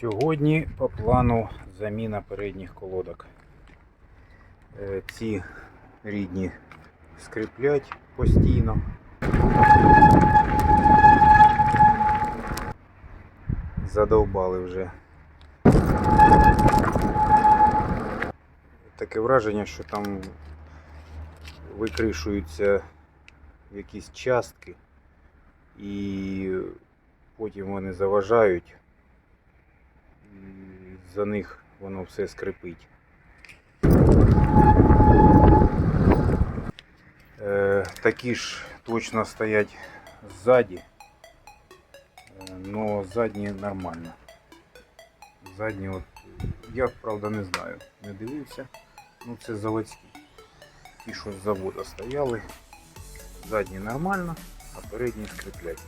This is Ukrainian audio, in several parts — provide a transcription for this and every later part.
Сьогодні по плану заміна передніх колодок. Е, Ці рідні скріплять постійно. Задовбали вже. Таке враження, що там викришуються якісь частки і потім вони заважають. За них воно все скрипить. Е, такі ж точно стоять ззаді, але задні нормально. Задні от, я правда не знаю, не дивився. Ну це заводські. Ті, що з заводу стояли. Задні нормально, а передні скріплять.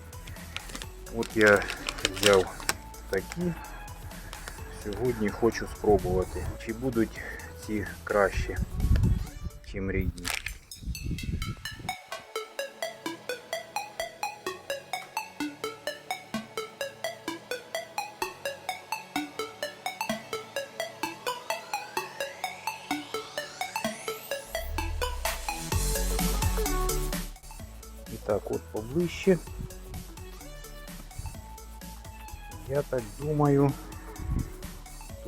От я взяв такі. Сьогодні хочу спробувати, чи будуть ці краще, чим рідні. І так от поближче. Я так думаю,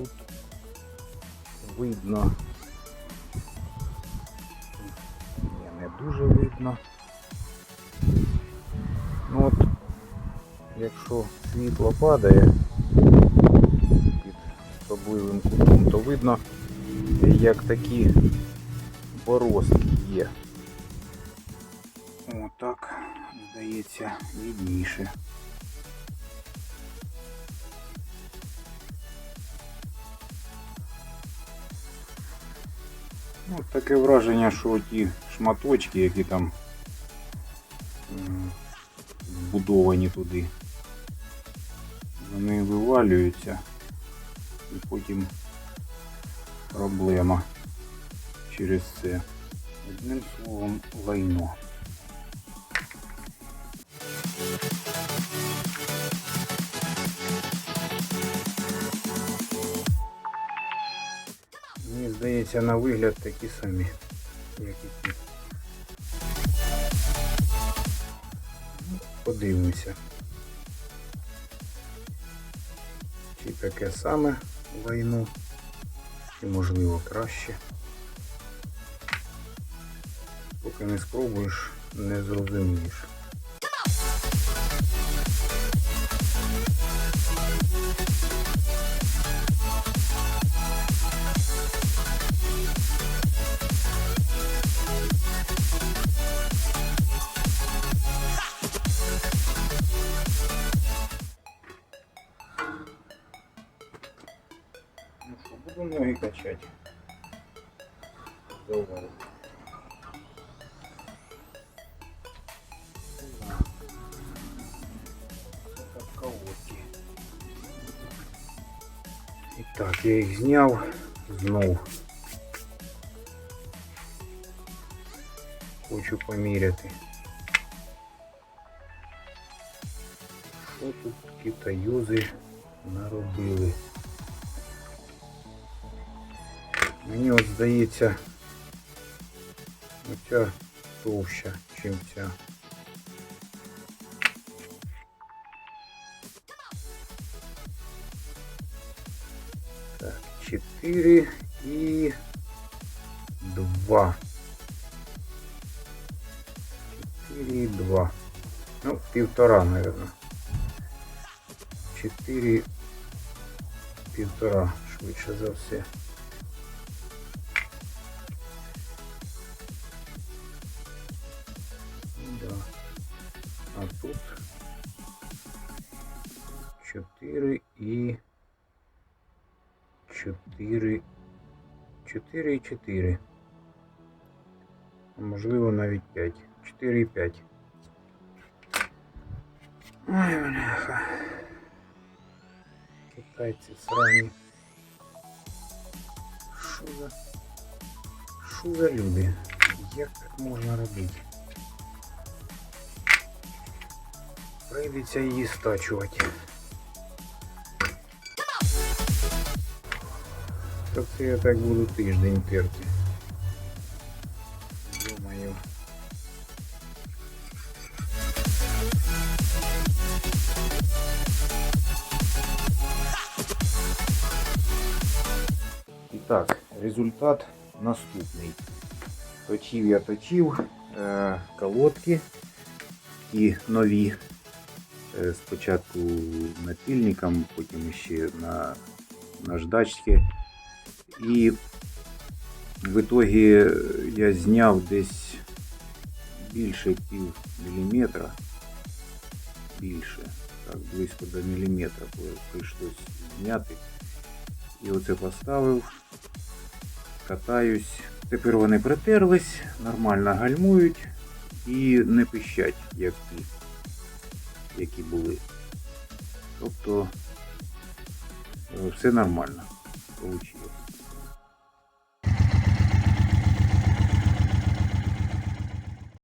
тут видно. Ні, не дуже видно. Ну от, якщо світло падає під особливим кутом, то видно, як такі борозки є. Отак, здається, відніше. Ну, таке враження, що ті шматочки, які там вбудовані туди, вони вивалюються і потім проблема через це. Одним словом, лайно. Здається, на вигляд такі самі, як і ті. Подивимося. Чи таке саме лайно, чи можливо краще. Поки не спробуєш, не зрозумієш. Буду ноги качати. Давай. Це так колодки. І так, я їх зняв знов. Хочу поміряти. Що тут китаюзи наробили? Мені от здається, оця товща, чим ця. Так, 4 і 2. 4 і 2. Ну, півтора, наверное. 4 півтора, швидше за все. 4 і 4 4 і 4. А можливо навіть 5. 4 і 5. Ой, бляха. Китайці срані. Що за... Що за люди? Як так можна робити? Прийдеться її стачувати. Та це я так буду тиждень терти. Думаю. І так, результат наступний. Точив я точив е, колодки і нові. Е, спочатку напільником, потім ще на наждачки. І в итоге я зняв десь більше пів міліметра. Більше, так, близько до міліметра прийшлось зняти. І оце поставив, катаюсь. Тепер вони притерлись, нормально гальмують і не пищать, як ті, які були. Тобто е, все нормально вийшло.